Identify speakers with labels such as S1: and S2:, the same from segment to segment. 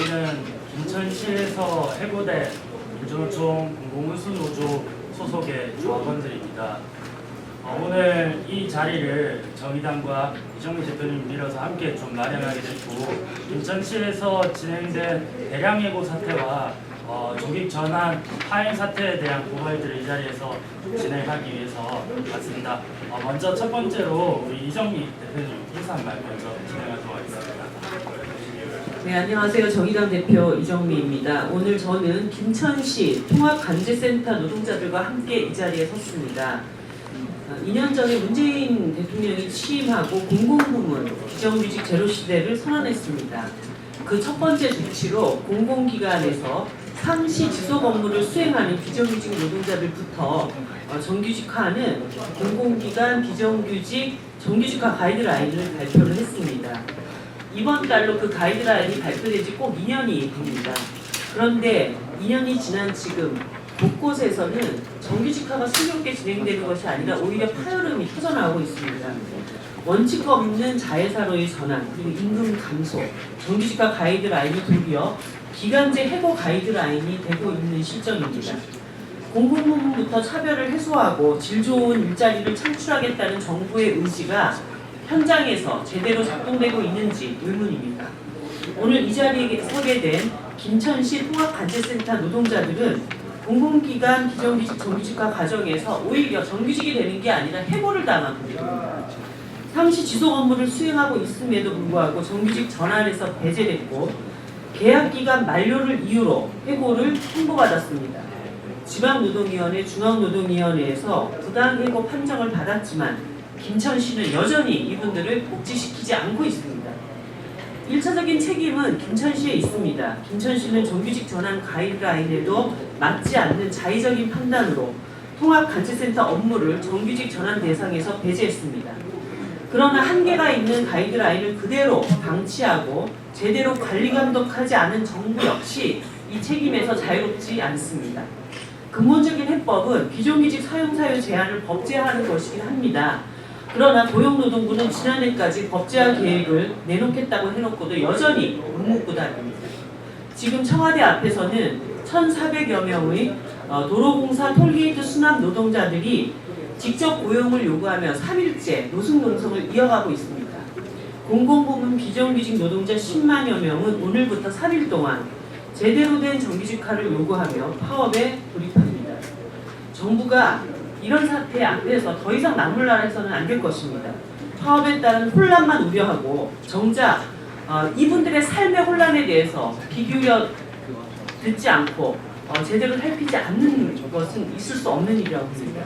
S1: 저희는 김천시에서 해고대 민주노총 공공운수 노조 소속의 조합원들입니다. 어, 오늘 이 자리를 정의당과 이정미 대표님 밀어서 함께 좀 마련하게 됐고 김천시에서 진행된 대량 해고 사태와 어, 조직 전환 파행 사태에 대한 고발들을 이 자리에서 좀 진행하기 위해서 왔습니다. 어, 먼저 첫 번째로 우리 이정미 대표님 인사 한말 먼저 진행하도록 하겠습니다.
S2: 네, 안녕하세요. 정의당 대표 이정미입니다. 오늘 저는 김천시 통합간제센터 노동자들과 함께 이 자리에 섰습니다. 어, 2년 전에 문재인 대통령이 취임하고 공공부문 비정규직 제로 시대를 선언했습니다. 그 첫 번째 조치로 공공기관에서 상시 지속 업무를 수행하는 비정규직 노동자들부터 어, 정규직화하는 공공기관 비정규직 정규직화 가이드라인을 발표를 했습니다. 이번 달로 그 가이드라인이 발표되지 꼭 2년이 됩니다. 그런데 2년이 지난 지금 곳곳에서는 정규직화가 순조롭게 진행되는 것이 아니라 오히려 파열음이 터져나오고 있습니다. 원칙 없는 자회사로의 전환 그리고 임금 감소, 정규직화 가이드라인이 도리어 기간제 해고 가이드라인이 되고 있는 실정입니다. 공공부문부터 차별을 해소하고 질 좋은 일자리를 창출하겠다는 정부의 의지가 현장에서 제대로 작동되고 있는지 의문입니다. 오늘 이 자리에 서게 된 김천시 통합간제센터 노동자들은 공공기관 비정규직 정규직화 과정에서 오히려 정규직이 되는 게 아니라 해고를 당하고. 상시 지속 업무를 수행하고 있음에도 불구하고 정규직 전환에서 배제됐고 계약 기간 만료를 이유로 해고를 통보받았습니다. 지방노동위원회, 중앙노동위원회에서 부당해고 판정을 받았지만 김천시는 여전히 이분들을 복지시키지 않고 있습니다. 1차적인 책임은 김천시에 있습니다. 김천시는 정규직 전환 가이드라인에도 맞지 않는 자의적인 판단으로 통합간체센터 업무를 정규직 전환 대상에서 배제했습니다. 그러나 한계가 있는 가이드라인을 그대로 방치하고 제대로 관리 감독하지 않은 정부 역시 이 책임에서 자유롭지 않습니다. 근본적인 해법은 비정규직 사용사유 제한을 법제화하는 것이긴 합니다. 그러나 고용노동부는 지난해까지 법제화 계획을 내놓겠다고 해놓고도 여전히 묵묵부답입니다. 지금 청와대 앞에서는 1,400여 명의 어, 도로공사 톨게이트 수납 노동자들이 직접 고용을 요구하며 3일째 노숙농성을 이어가고 있습니다. 공공부문 비정규직 노동자 10만여 명은 오늘부터 3일 동안 제대로 된 정규직화를 요구하며 파업에 돌입합니다. 정부가 이런 사태 앞에서 더 이상 나몰라라 해서는 안 될 것입니다. 파업에 따른 혼란만 우려하고 정작 어, 이분들의 삶의 혼란에 대해서 귀 기울여 듣지 않고 어, 제대로 살피지 않는 것은 있을 수 없는 일이라고 봅니다.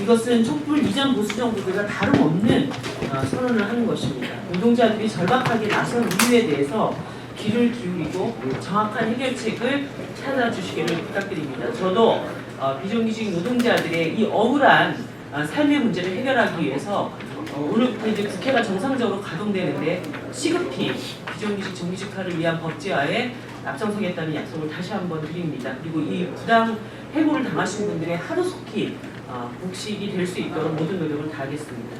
S2: 이것은 촛불 이전 보수 정부들과 다름없는 어, 선언을 하는 것입니다. 노동자들이 절박하게 나선 이유에 대해서 귀를 기울이고 정확한 해결책을 찾아주시기를 부탁드립니다. 저도 어, 비정규직 노동자들의 이 억울한 어, 삶의 문제를 해결하기 위해서 어, 오늘부터 이제 국회가 정상적으로 가동되는데 시급히 비정규직 정규직화를 위한 법제화에 앞장서겠다는 약속을 다시 한번 드립니다. 그리고 이 부당 해고를 당하신 분들의 하루속히 어, 복식이 될 수 있도록 모든 노력을 다하겠습니다.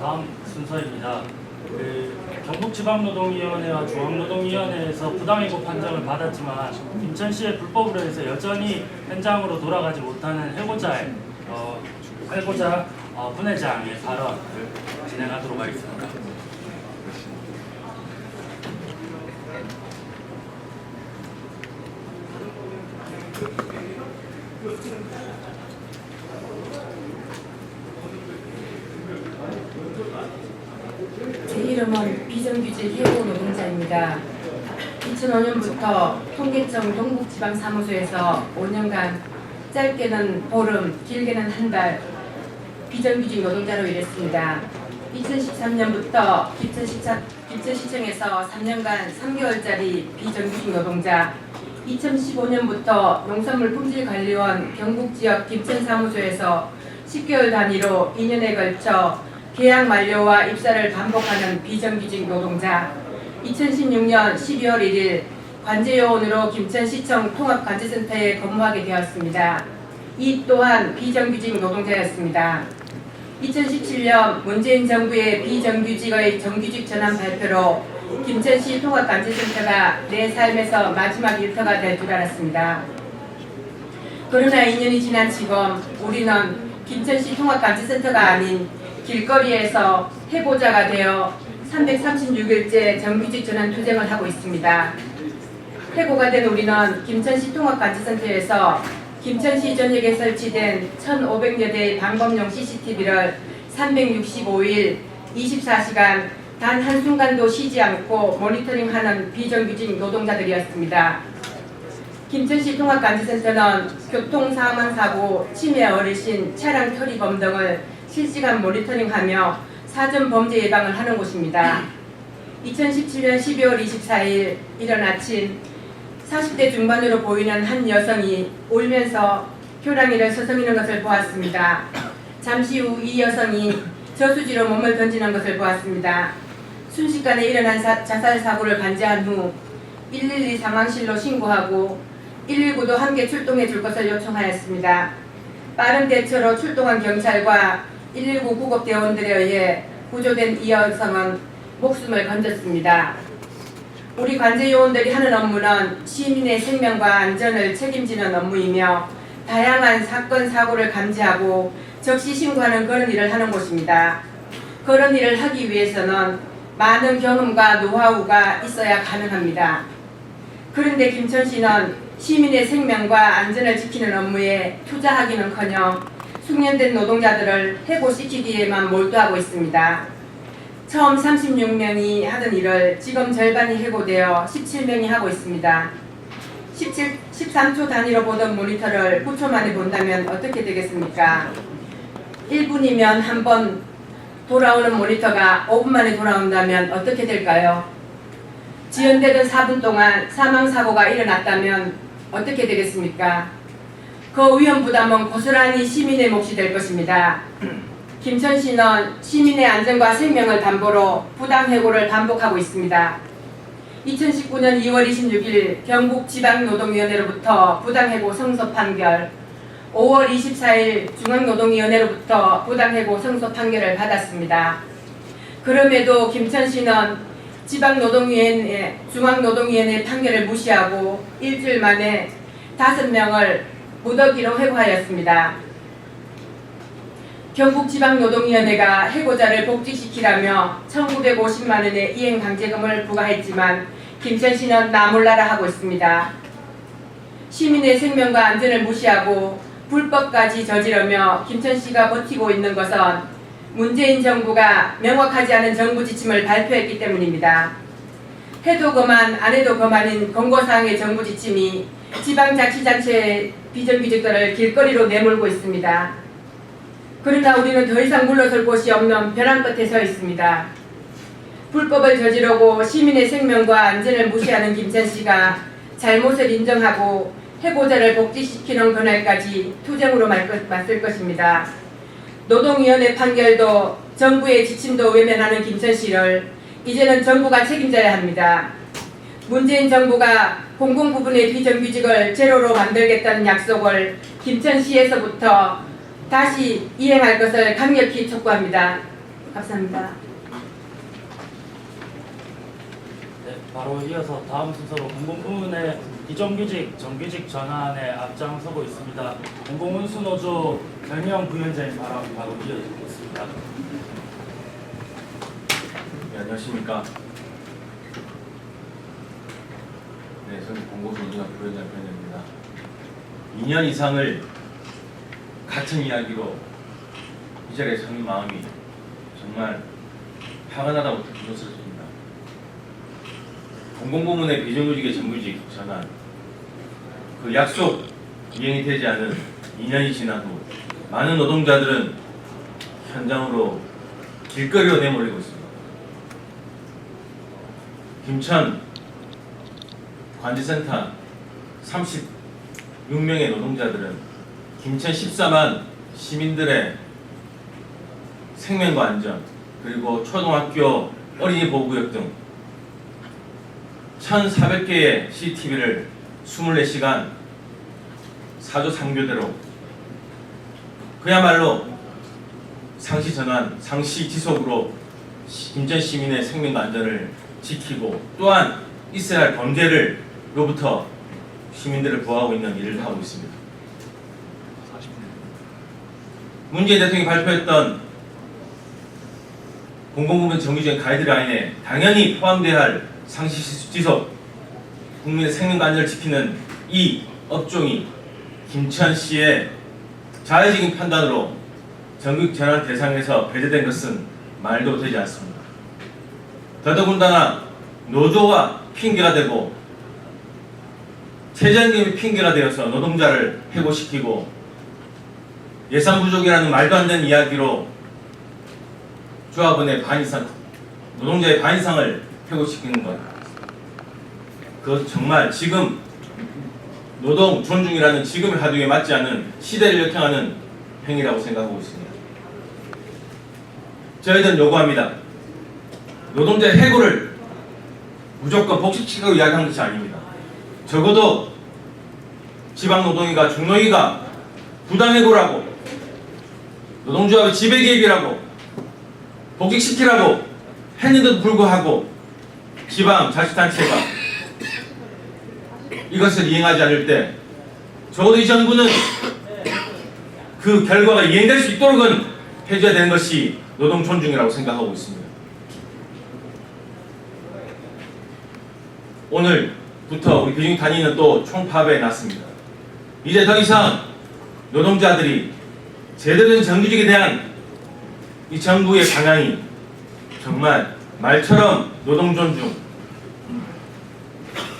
S1: 다음 순서입니다. 그 경북지방노동위원회와 중앙노동위원회에서 부당해고 판정을 받았지만 김천시의 불법으로 해서 여전히 현장으로 돌아가지 못하는 해고자의 어, 해고자 어, 분회장의 발언을 진행하도록 하겠습니다.
S3: 제 이름은 비정규직 해고 노동자입니다. 2005년부터 통계청 동북지방사무소에서 5년간 짧게는 보름, 길게는 한 달 비정규직 노동자로 일했습니다. 2013년부터 기천시청, 기천시청에서 3년간 3개월짜리 비정규직 노동자 2015년부터 농산물 품질관리원 경북지역 김천사무소에서 10개월 단위로 2년에 걸쳐 계약 만료와 입사를 반복하는 비정규직 노동자 2016년 12월 1일 관제요원으로 김천시청 통합관제센터에 근무하게 되었습니다. 이 또한 비정규직 노동자였습니다. 2017년 문재인 정부의 비정규직의 정규직 전환 발표로 김천시 통합감시센터가 내 삶에서 마지막 일터가 될 줄 알았습니다. 그러나 2년이 지난 지금 우리는 김천시 통합감시센터가 아닌 길거리에서 해고자가 되어 336일째 정규직 전환 투쟁을 하고 있습니다. 해고가 된 우리는 김천시 통합감시센터에서 김천시 전역에 설치된 1,500여 대의 방범용 CCTV를 365일 24시간 단 한순간도 쉬지 않고 모니터링하는 비정규직 노동자들이었습니다. 김천시 통합감시센터는 교통 사망 사고, 치매 어르신, 차량 처리범 등을 실시간 모니터링하며 사전 범죄 예방을 하는 곳입니다. 2017년 12월 24일 이른 아침 40대 중반으로 보이는 한 여성이 울면서 효랑이를 서성이는 것을 보았습니다. 잠시 후 이 여성이 저수지로 몸을 던지는 것을 보았습니다. 순식간에 일어난 사- 자살 사고를 간지한 후 112 상황실로 신고하고 119도 함께 출동해 줄 것을 요청하였습니다. 빠른 대처로 출동한 경찰과 119 구급대원들에 의해 구조된 이 여성은 목숨을 건졌습니다. 우리 관제 요원들이 하는 업무는 시민의 생명과 안전을 책임지는 업무이며 다양한 사건 사고를 감지하고 적시 신고하는 그런 일을 하는 곳입니다. 그런 일을 하기 위해서는 많은 경험과 노하우가 있어야 가능합니다. 그런데 김천시는 시민의 생명과 안전을 지키는 업무에 투자하기는커녕 숙련된 노동자들을 해고시키기에만 몰두하고 있습니다. 처음 36명이 하던 일을 지금 절반이 해고되어 17명이 하고 있습니다. 17, 13초 단위로 보던 모니터를 9초 만에 본다면 어떻게 되겠습니까? 1분이면 한 번 돌아오는 모니터가 5분 만에 돌아온다면 어떻게 될까요? 지연되던 4분 동안 사망사고가 일어났다면 어떻게 되겠습니까? 그 위험 부담은 고스란히 시민의 몫이 될 것입니다. 김천 시는 시민의 안전과 생명을 담보로 부당 해고를 반복하고 있습니다. 2019년 2월 26일 경북 지방노동위원회로부터 부당 해고 성소 판결, 5월 24일 중앙노동위원회로부터 부당 해고 성소 판결을 받았습니다. 그럼에도 김천 시는 지방노동위원회, 중앙노동위원회 판결을 무시하고 일주일 만에 다섯 명을 무더기로 해고하였습니다. 경북지방노동위원회가 해고자를 복직시키라며 1950만 원의 이행강제금을 부과했지만 김천시는 나몰라라 하고 있습니다. 시민의 생명과 안전을 무시하고 불법까지 저지르며 김천시가 버티고 있는 것은 문재인 정부가 명확하지 않은 정부 지침을 발표했기 때문입니다. 해도 그만 안 해도 그만인 권고사항의 정부 지침이 지방자치단체의 비정규직들을 길거리로 내몰고 있습니다. 그러나 우리는 더 이상 물러설 곳이 없는 벼랑 끝에 서 있습니다. 불법을 저지르고 시민의 생명과 안전을 무시하는 김천시가 잘못을 인정하고 해고자를 복직시키는 그날까지 투쟁으로 맞설 것입니다. 노동위원회 판결도 정부의 지침도 외면하는 김천시를 이제는 정부가 책임져야 합니다. 문재인 정부가 공공 부분의 비정규직을 제로로 만들겠다는 약속을 김천시에서부터 다시 이행할 것을 강력히 촉구합니다. 감사합니다.
S1: 네, 바로 이어서 다음 순서로 공공 부문의 비정규직, 정규직 전환에 앞장서고 있습니다. 공공운수노조 변형 부위원장님 발언 바로 이어지겠습니다.
S4: 네, 안녕하십니까. 네, 저는 공고소주나 부회장 변입니다. 2년 이상을 같은 이야기로 이 자리에 서는 마음이 정말 화가 나다부터 부끄럽습니다. 공공부문의 비정규직의 정규직 전환 그 약속 이행이 되지 않은 2년이 지나도 많은 노동자들은 현장으로 길거리로 내몰리고 있습니다. 김천 관제센터 36명의 노동자들은 김천 14만 시민들의 생명과 안전 그리고 초등학교 어린이 보호구역 등 1,400개의 CCTV를 24시간 4조 3교대로 그야말로 상시 전환, 상시 지속으로 시- 김천 시민의 생명과 안전을 지키고 또한 할 범죄를 로부터 시민들을 보호하고 있는 일을 하고 있습니다. 문재인 대통령이 발표했던 공공부문 정규적인 가이드라인에 당연히 포함돼야 할 상시 지속, 국민의 생명과 안전을 지키는 이 업종이 김천 씨의 자의적인 판단으로 전국 전환 대상에서 배제된 것은 말도 되지 않습니다. 더더군다나 노조가 핑계가 되고 최저임금이 핑계가 되어서 노동자를 해고시키고 예산 부족이라는 말도 안 되는 이야기로 조합원의 반 이상, 노동자의 반 이상을 해고시키는 것. 그 정말 지금 노동 존중이라는 지금의 하두에 맞지 않는 시대를 역행하는 행위라고 생각하고 있습니다. 저희들은 요구합니다. 노동자의 해고를 무조건 복식시키고 이야기하는 것이 아닙니다. 적어도 지방노동위가 중노위가 부당해고라고 노동조합의 지배개입이라고 복직시키라고 했는데도 불구하고 지방 자치단체가 이것을 이행하지 않을 때 적어도 이 정부는 그 결과가 이행될 수 있도록은 해줘야 되는 것이 노동 존중이라고 생각하고 있습니다. 오늘 부터 우리 비중 단위는 또 총파업에 났습니다. 이제 더 이상 노동자들이 제대로 된 정규직에 대한 이 정부의 방향이 정말 말처럼 노동 존중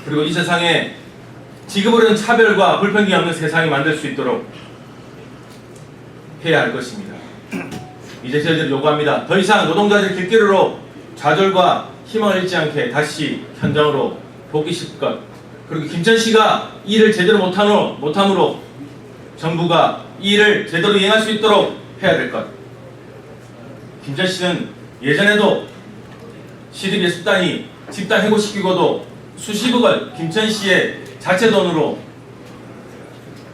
S4: 그리고 이 세상에 지급으로는 차별과 불평등이 없는 세상이 만들 수 있도록 해야 할 것입니다. 이제 저희들이 요구합니다. 더 이상 노동자들 길거리로 좌절과 희망을 잃지 않게 다시 현장으로 복귀시킬 것. 그리고 김천시가 이 일을 제대로 못하므로, 못함으로 정부가 이 일을 제대로 이행할 수 있도록 해야 될 것. 김천시는 예전에도 시립 예술단이 집단 해고시키고도 수십억을 김천시의 자체 돈으로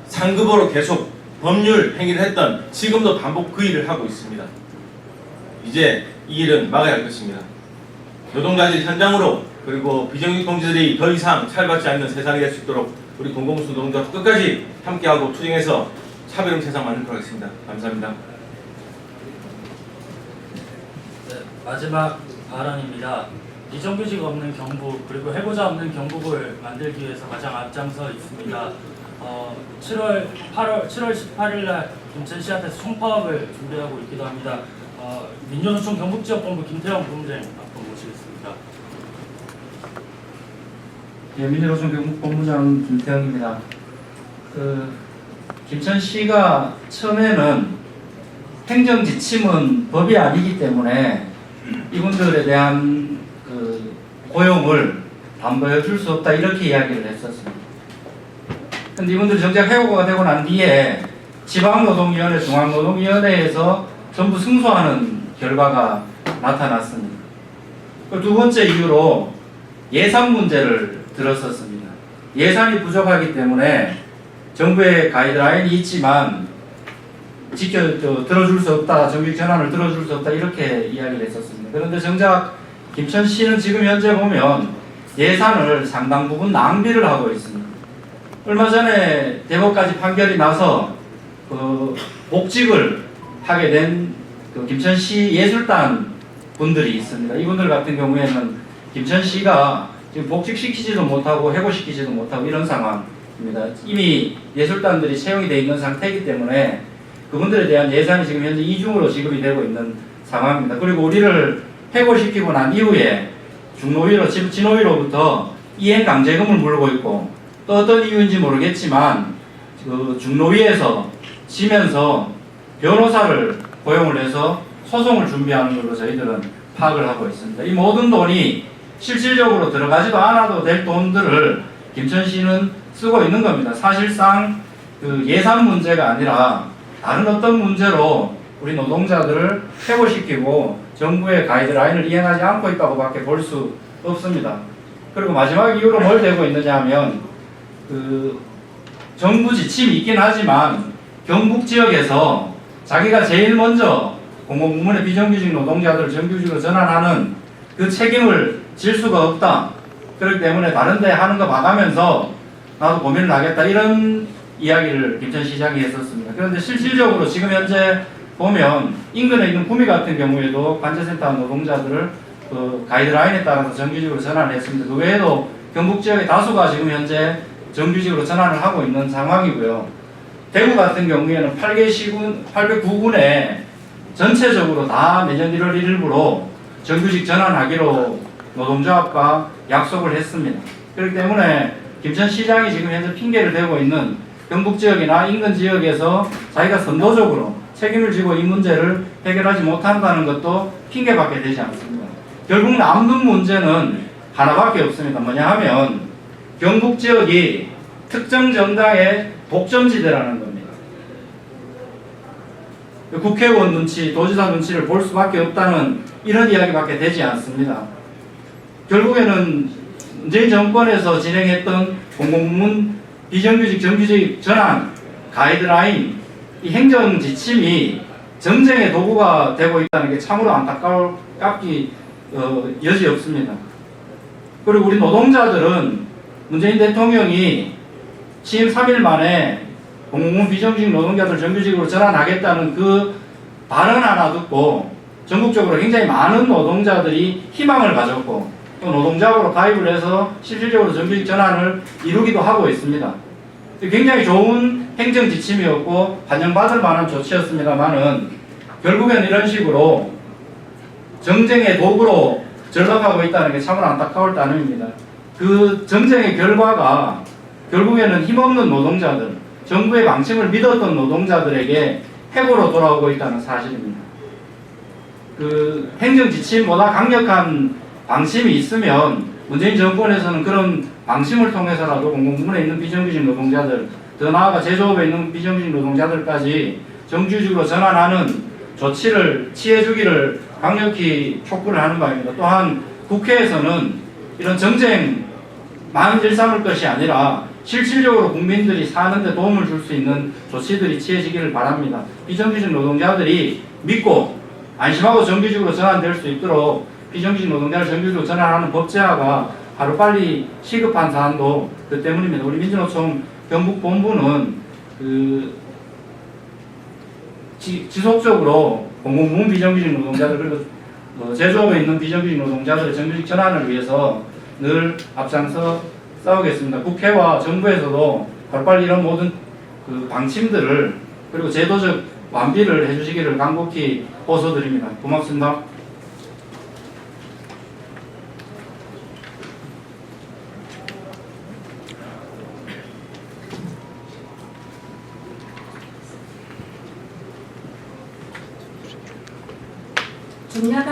S4: 상급으로 계속 법률 행위를 했던 지금도 반복 그 일을 하고 있습니다. 이제 이 일은 막아야 할 것입니다. 노동자들 현장으로 그리고 비정규직 동지들이 더 이상 차별받지 않는 세상이 될 수 있도록 우리 공공수 노동자 끝까지 함께하고 투쟁해서 차별형 세상 만들도록 하겠습니다. 감사합니다.
S1: 네, 마지막 발언입니다. 비정규직 없는 경북 그리고 해고자 없는 경북을 만들기 위해서 가장 앞장서 있습니다. 어, 7월 8월 7월 18일 날 김천 시한테서 총파업을 준비하고 있기도 합니다. 어, 민주노총 경북지역본부 김태형 모시겠습니다.
S5: 예, 민주노총 경북 본부장 김태형입니다. 그 김천시가 처음에는 행정 지침은 법이 아니기 때문에 이분들에 대한 그 고용을 담보해 줄 수 없다 이렇게 이야기를 했었습니다. 근데 이분들이 정작 해고가 되고 난 뒤에 지방노동위원회, 중앙노동위원회에서 전부 승소하는 결과가 나타났습니다. 그 두 번째 이유로 예산 문제를 들었었습니다. 예산이 부족하기 때문에 정부의 가이드라인이 있지만 지켜 저, 들어줄 수 없다, 정규직 전환을 들어줄 수 없다 이렇게 이야기를 했었습니다. 그런데 정작 김천시는 지금 현재 보면 예산을 상당 부분 낭비를 하고 있습니다. 얼마 전에 대법까지 판결이 나서 그 복직을 하게 된 그 김천 시 예술단 분들이 있습니다. 이분들 같은 경우에는 김천 시가 지금 복직시키지도 못하고 해고시키지도 못하고 이런 상황입니다. 이미 예술단들이 채용이 돼 있는 상태이기 때문에 그분들에 대한 예산이 지금 현재 이중으로 지급이 되고 있는 상황입니다. 그리고 우리를 해고시키고 난 이후에 중노위로 진- 진노위로부터 이행 강제금을 물고 있고 또 어떤 이유인지 모르겠지만 그 중노위에서 지면서 변호사를 고용을 해서 소송을 준비하는 걸로 저희들은 파악을 하고 있습니다. 이 모든 돈이 실질적으로 들어가지도 않아도 될 돈들을 김천 시는 쓰고 있는 겁니다. 사실상 그 예산 문제가 아니라 다른 어떤 문제로 우리 노동자들을 해고시키고 정부의 가이드라인을 이행하지 않고 있다고밖에 볼 수 없습니다. 그리고 마지막 이유로 뭘 대고 있느냐 하면 그 정부 지침이 있긴 하지만 경북 지역에서 자기가 제일 먼저 공공부문의 비정규직 노동자들 정규직으로 전환하는 그 책임을 질 수가 없다. 그렇기 때문에 다른 데 하는 거 봐가면서 나도 고민을 하겠다 이런 이야기를 김천시장이 했었습니다. 그런데 실질적으로 지금 현재 보면 인근에 있는 구미 같은 경우에도 관제센터 노동자들을 그 가이드라인에 따라서 정규직으로 전환을 했습니다. 그 외에도 경북 지역의 다수가 지금 현재 정규직으로 전환을 하고 있는 상황이고요. 대구 같은 경우에는 8개 시군, 809군에 전체적으로 다 내년 1월 1일부로 정규직 전환하기로 노동조합과 약속을 했습니다. 그렇기 때문에 김천 시장이 지금 현재 핑계를 대고 있는 경북 지역이나 인근 지역에서 자기가 선도적으로 책임을 지고 이 문제를 해결하지 못한다는 것도 핑계밖에 되지 않습니다. 결국 남는 문제는 하나밖에 없습니다. 뭐냐 하면 경북 지역이 특정 정당의 독점지대라는 겁니다. 국회의원 눈치, 도지사 눈치를 볼 수밖에 없다는 이런 이야기밖에 되지 않습니다. 결국에는 문재인 정권에서 진행했던 공공부문 비정규직 정규직 전환 가이드라인 이 행정 지침이 정쟁의 도구가 되고 있다는 게 참으로 안타까울 깎기 어, 여지 없습니다. 그리고 우리 노동자들은 문재인 대통령이 취임 3일 만에 공공부문 비정규직 노동자들 정규직으로 전환하겠다는 그 발언 하나 듣고 전국적으로 굉장히 많은 노동자들이 희망을 가졌고 또 노동자하고 가입을 해서 실질적으로 정규직 전환을 이루기도 하고 있습니다. 굉장히 좋은 행정 지침이었고 반영받을 만한 조치였습니다만은 결국엔 이런 식으로 정쟁의 도구로 전락하고 있다는 게 참으로 안타까울 따름입니다. 그 정쟁의 결과가 결국에는 힘없는 노동자들, 정부의 방침을 믿었던 노동자들에게 해고로 돌아오고 있다는 사실입니다. 그 행정 지침보다 강력한 방침이 있으면 문재인 정권에서는 그런 방침을 통해서라도 공공부문에 있는 비정규직 노동자들, 더 나아가 제조업에 있는 비정규직 노동자들까지 정규직으로 전환하는 조치를 취해주기를 강력히 촉구를 하는 바입니다. 또한 국회에서는 이런 정쟁 만 일 삼을 것이 아니라 실질적으로 국민들이 사는데 도움을 줄 수 있는 조치들이 취해지기를 바랍니다. 비정규직 노동자들이 믿고 안심하고 정규직으로 전환될 수 있도록 비정규직 노동자를 정규직으로 전환하는 법제화가 하루빨리 시급한 사안도 그 때문입니다. 우리 민주노총 경북본부는 그 지, 지속적으로 공공부문 비정규직 노동자들 그리고 어, 제조업에 있는 비정규직 노동자들의 정규직 전환을 위해서 늘 앞장서 싸우겠습니다. 국회와 정부에서도 빨리 이런 모든 그 방침들을 그리고 제도적 완비를 해주시기를 간곡히 호소드립니다. 고맙습니다.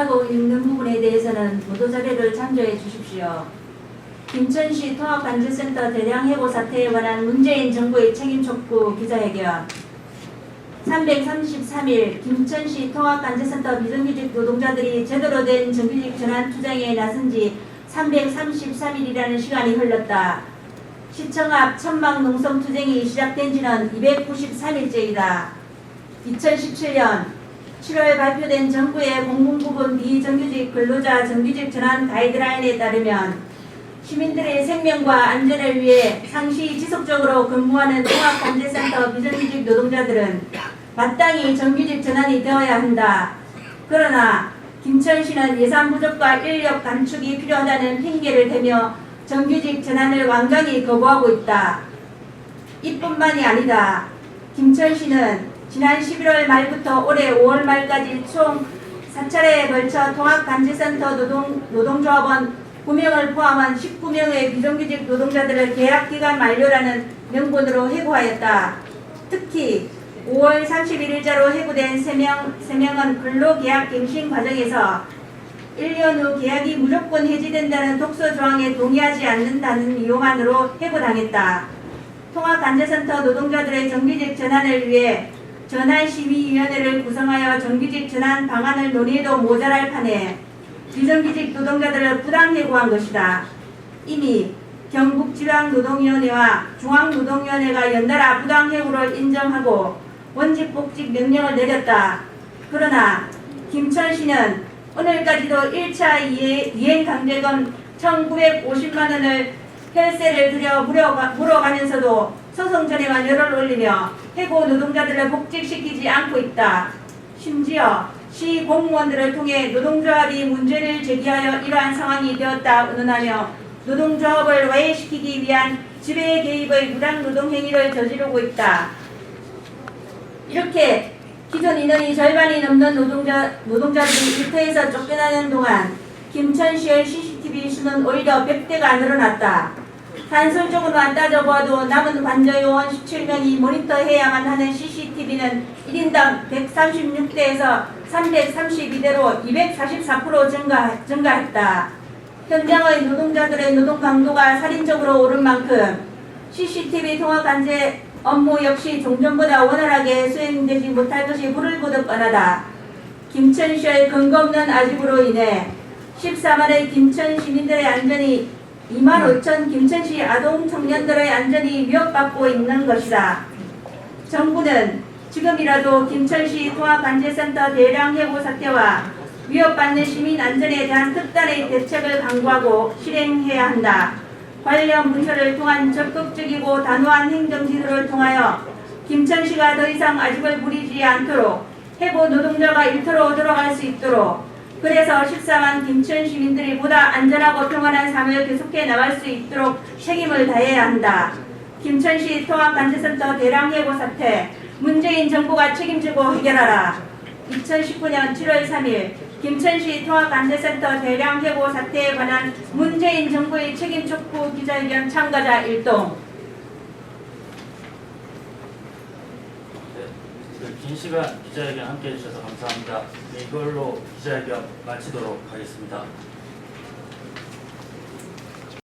S6: 중요하다고 있는 부분에 대해서는 보도 자료를 참조해 주십시오. 김천시 통합관제센터 대량 해고 사태에 관한 문재인 정부의 책임 촉구 기자회견 333일 김천시 통합관제센터 비정규직 노동자들이 제대로 된 정규직 전환 투쟁에 나선 지 333일이라는 시간이 흘렀다. 시청 앞 천막 농성 투쟁이 시작된 지는 293일째이다. 2017년 7월 발표된 정부의 공공부문 비정규직 근로자 정규직 전환 가이드라인에 따르면 시민들의 생명과 안전을 위해 상시 지속적으로 근무하는 통합관제센터 비정규직 노동자들은 마땅히 정규직 전환이 되어야 한다. 그러나 김천 시는 예산 부족과 인력 감축이 필요하다는 핑계를 대며 정규직 전환을 완강히 거부하고 있다. 이뿐만이 아니다. 김천 시는 지난 11월 말부터 올해 5월 말까지 총 4차례에 걸쳐 통합관제센터 노동, 노동조합원 9명을 포함한 19명의 비정규직 노동자들을 계약기간 만료라는 명분으로 해고하였다. 특히 5월 31일자로 해고된 3명, 3명은 근로계약 갱신 과정에서 1년 후 계약이 무조건 해지된다는 독소 조항에 동의하지 않는다는 이유만으로 해고당했다. 통합관제센터 노동자들의 정규직 전환을 위해 전환심의위원회를 구성하여 정규직 전환 방안을 논의해도 모자랄 판에 비정규직 노동자들을 부당 해고한 것이다. 이미 경북지방노동위원회와 중앙노동위원회가 연달아 부당해고를 인정하고 원직복직 명령을 내렸다. 그러나 김천시는 오늘까지도 1차 이행 강제금 1,950만 원을 혈세를 들여 물어가, 물어가면서도 소송 전에만 열을 올리며 해고 노동자들을 복직시키지 않고 있다. 심지어 시 공무원들을 통해 노동조합이 문제를 제기하여 이러한 상황이 되었다 운운하며 노동조합을 와해시키기 위한 지배 개입의 무단 노동 행위를 저지르고 있다. 이렇게 기존 인원이 절반이 넘는 노동자, 노동자들이 일터에서 쫓겨나는 동안 김천시의 CCTV 수는 오히려 100대가 늘어났다. 단술적으로만 따져봐도 남은 관저요원 17명이 모니터해야만 하는 CCTV는 1인당 136대에서 332대로 244% 증가, 증가했다. 현장의 노동자들의 노동 강도가 살인적으로 오른 만큼 CCTV 통화 관제 업무 역시 종전보다 원활하게 수행되지 못할 것이 불을 보듯 뻔하다. 김천 시의 근거 없는 아집으로 인해 14만의 김천 시민들의 안전이 2만 5천 김천시 아동 청년들의 안전이 위협받고 있는 것이다. 정부는 지금이라도 김천시 통합관제센터 대량 해고 사태와 위협받는 시민 안전에 대한 특단의 대책을 강구하고 실행해야 한다. 관련 문서를 통한 적극적이고 단호한 행정 지도를 통하여 김천시가 더 이상 아집을 부리지 않도록 해고 노동자가 일터로 들어갈 수 있도록 그래서 14만 김천 시민들이 보다 안전하고 평안한 삶을 계속해 나갈 수 있도록 책임을 다해야 한다. 김천시 통합관제센터 대량 해고 사태 문재인 정부가 책임지고 해결하라. 2019년 7월 3일 김천시 통합관제센터 대량 해고 사태에 관한 문재인 정부의 책임 촉구 기자회견 참가자 일동
S1: 네, 그 긴 시간 기자회견 함께 해주셔서 감사합니다. 네, 이걸로 기자회견 마치도록 하겠습니다.